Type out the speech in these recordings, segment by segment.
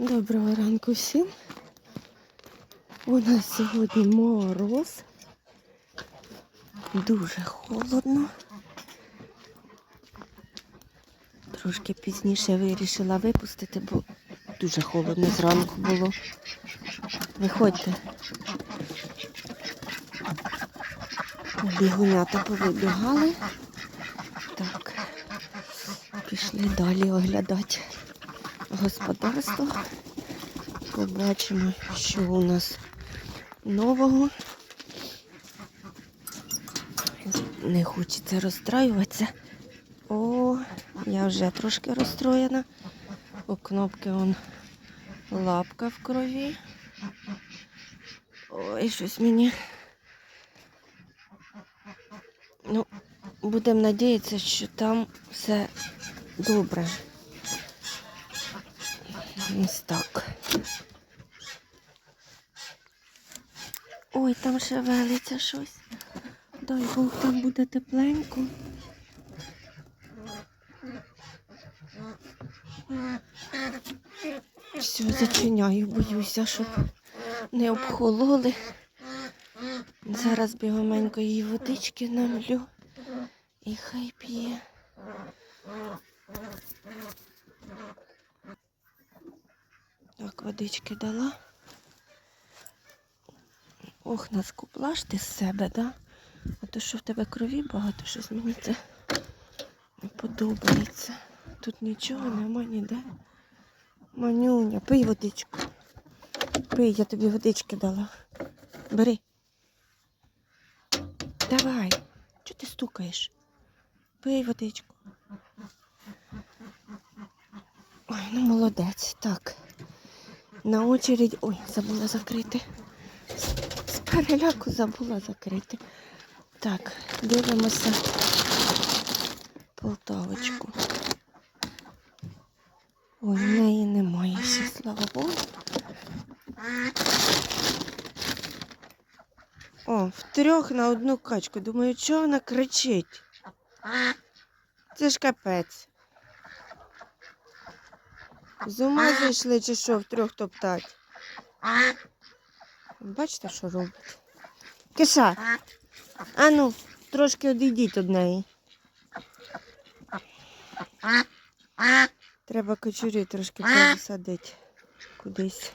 Доброго ранку всім. У нас сьогодні мороз. Дуже холодно. Трошки пізніше вирішила випустити, бо дуже холодно зранку було. Виходьте. Бігунята повибігали. Так, пішли далі оглядати господарство. Побачимо, що у нас нового. Не хочеться розстраюватися. О, я вже трошки розстроєна. У кнопки он лапка в крові. Ой, щось мені. Ну, будемо надіятися, що там все добре. Ось так. Ой, там шевелиться щось. Дай Бог, там буде тепленько. Все, зачиняю, боюся, щоб не обхололи. Зараз бігаменько їй водички намлю і хай п'є. Так, водички дала. Ох, наскуплаш ти з себе, да? А то що в тебе крові багато, щось мені це не подобається. Тут нічого нема ніде. Манюня, пий водичку. Пий, я тобі водички дала. Бери. Давай. Чого ти стукаєш? Пий водичку. Ой, ну молодець. Так. На очередь. Ой, забула закрити. З переляку забула закрити. Так, дивимося Полтавочку. Ой, в неї немає ще, слава Богу. О, в трьох на одну качку. Думаю, чого вона кричить? Це ж капець. З ума зайшли чи що в трьох топтать? Бачите, що робить? Киша, а ну, трошки одійдіть від неї. Треба кочурі трошки пересадити кудись.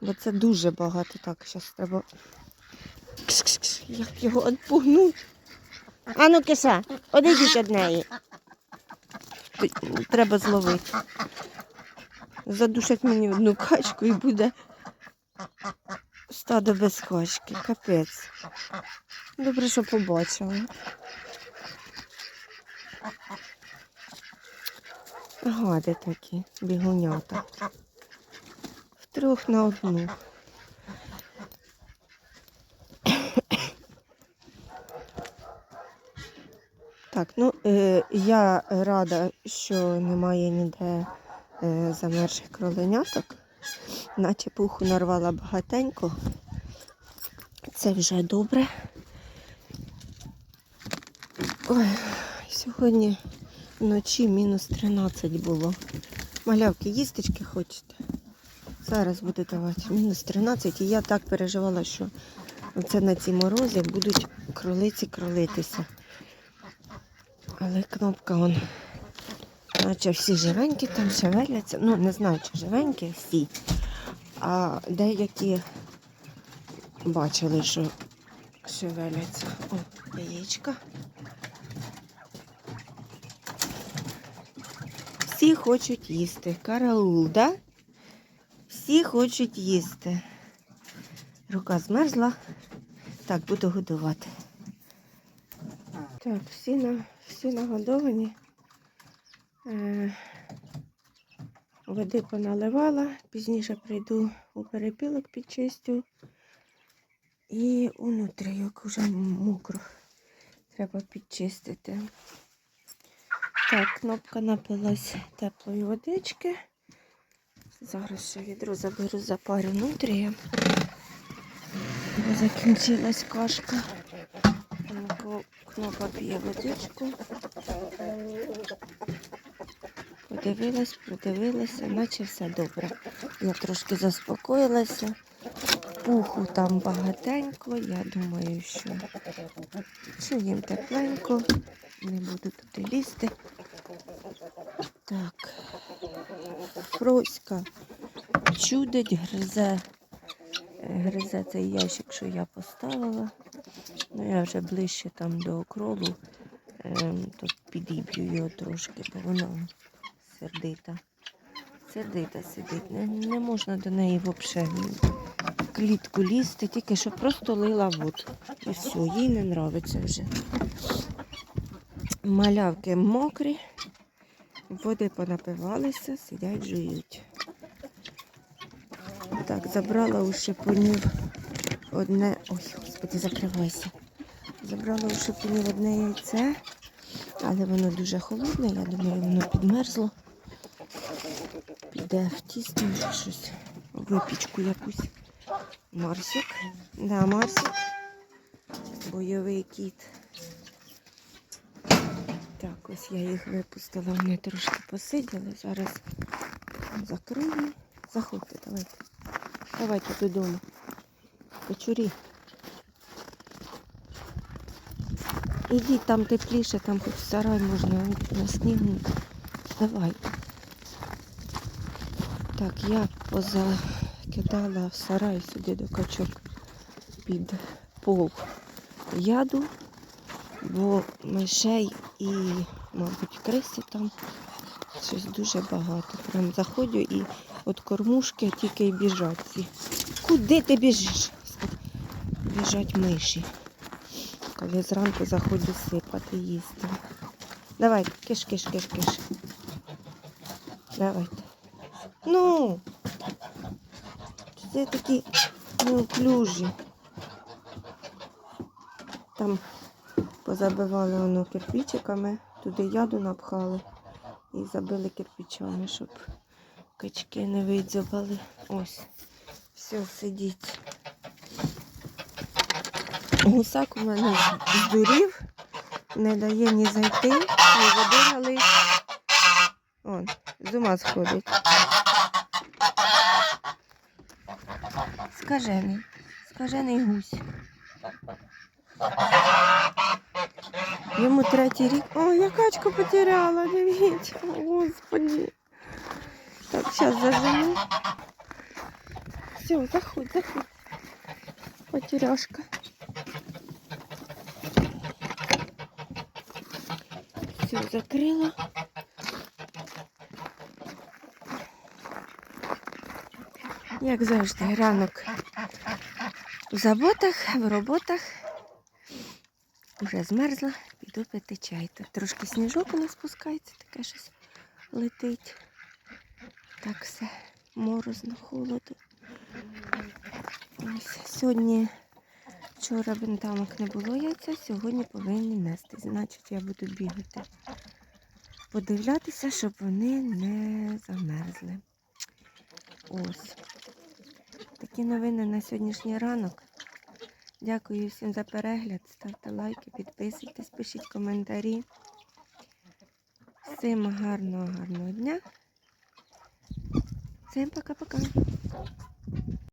Бо це дуже багато. Так, зараз треба. Кш-кш-кш, Як його відпугнуть. А ну, киша, одійдіть від неї. Треба зловити. Задушать мені одну качку і буде стадо без качки. Капець. Добре, що побачила. Гади такі, бігунята. Втрьох на одну. Так, ну е, я рада, що немає ніде замерзших кроленяток. Наче пуху нарвала багатенько. Це вже добре. Ой, сьогодні вночі мінус 13 було. Малявки, їстечки хочете? Зараз буде давати. Мінус 13. І я так переживала, що це на ці морози будуть кролиці кролитися. Але кнопка он, наче всі живенькі там шевеляться. Ну, не знаю, чи живенькі всі. А деякі бачили, що шевеляться. О, яєчка. Всі хочуть їсти. Караул, да? Всі хочуть їсти. Рука змерзла. Так, буду годувати. Так, всі, на, всі нагодовані. Е, води поналивала. Пізніше прийду у перепілок підчистю. І унутрійок уже мокро. Треба підчистити. Так, кнопка напилась теплої водички. Зараз ще відро заберу запарю нутрія. Бо закінчилась кашка. Кнопа п'є водичку. Подивилась, продивилася, наче все добре. Я трошки заспокоїлася. Пуху там багатенько. Я думаю, що, що їм тепленько. Не буду туди лізти. Так. Фроська чудить, гризе. Гризе цей ящик, що я поставила. Ну, я вже ближче там до окролу, ем, то підіб'ю його трошки, бо вона сердита. Сердита сидить. Не, не можна до неї взагалі клітку лізти, тільки що просто лила воду. І все, їй не подобається вже. Малявки мокрі, води понапивалися, сидять, жують. Так, забрала у шипунів одне. Ой, господи, закривайся. Забрала у шипунів одне яйце, але воно дуже холодне, я думаю, воно підмерзло. Піде в щось, випічку якусь. Марсик. Да, Марсик. Бойовий кіт. Так, ось я їх випустила, вони трошки посиділи. Зараз закрию. Заходьте, давайте. Давайте додому. Кочурі. Ідіть там тепліше, там хоч сарай можна на снігу. Давайте. Так, я позакидала в сарай сюди до качок під пол яду, бо мишей і, мабуть, криси там щось дуже багато. Прям заходжу і от кормушки тільки й біжать. ці. Куди ти біжиш? Біжать миші. Коли зранку заходжу сипати їсти. Давай, киш, киш, киш, киш. Давайте. Ну, це такі неуклюжі. Там позабивали воно кирпичиками, туди яду напхали і забили кирпичами, щоб качки не видзьобали. Ось, все, сидіть. Гусак у мене здурів, не дає ні зайти, води налити. Он, з ума сходить. Скажений, скажений гусь. Йому третій рік. О, я качку потеряла, дивіться. О, Господи. Так, зараз заживу. Все, заходь, заходь. Потеряшка. Все, закрила. Як завжди, ранок в заботах, в роботах. Уже змерзла, піду пити чай. Тут трошки сніжок у нас спускається, таке щось летить. Так все морозно, холодно. Ось сьогодні вчора бентамок не було яйця, сьогодні повинні нести. Значить, я буду бігати, подивлятися, щоб вони не замерзли. Ось. Такі новини на сьогоднішній ранок. Дякую всім за перегляд. Ставте лайки, підписуйтесь, пишіть коментарі. Всім гарного, гарного дня. Всім пока-пока.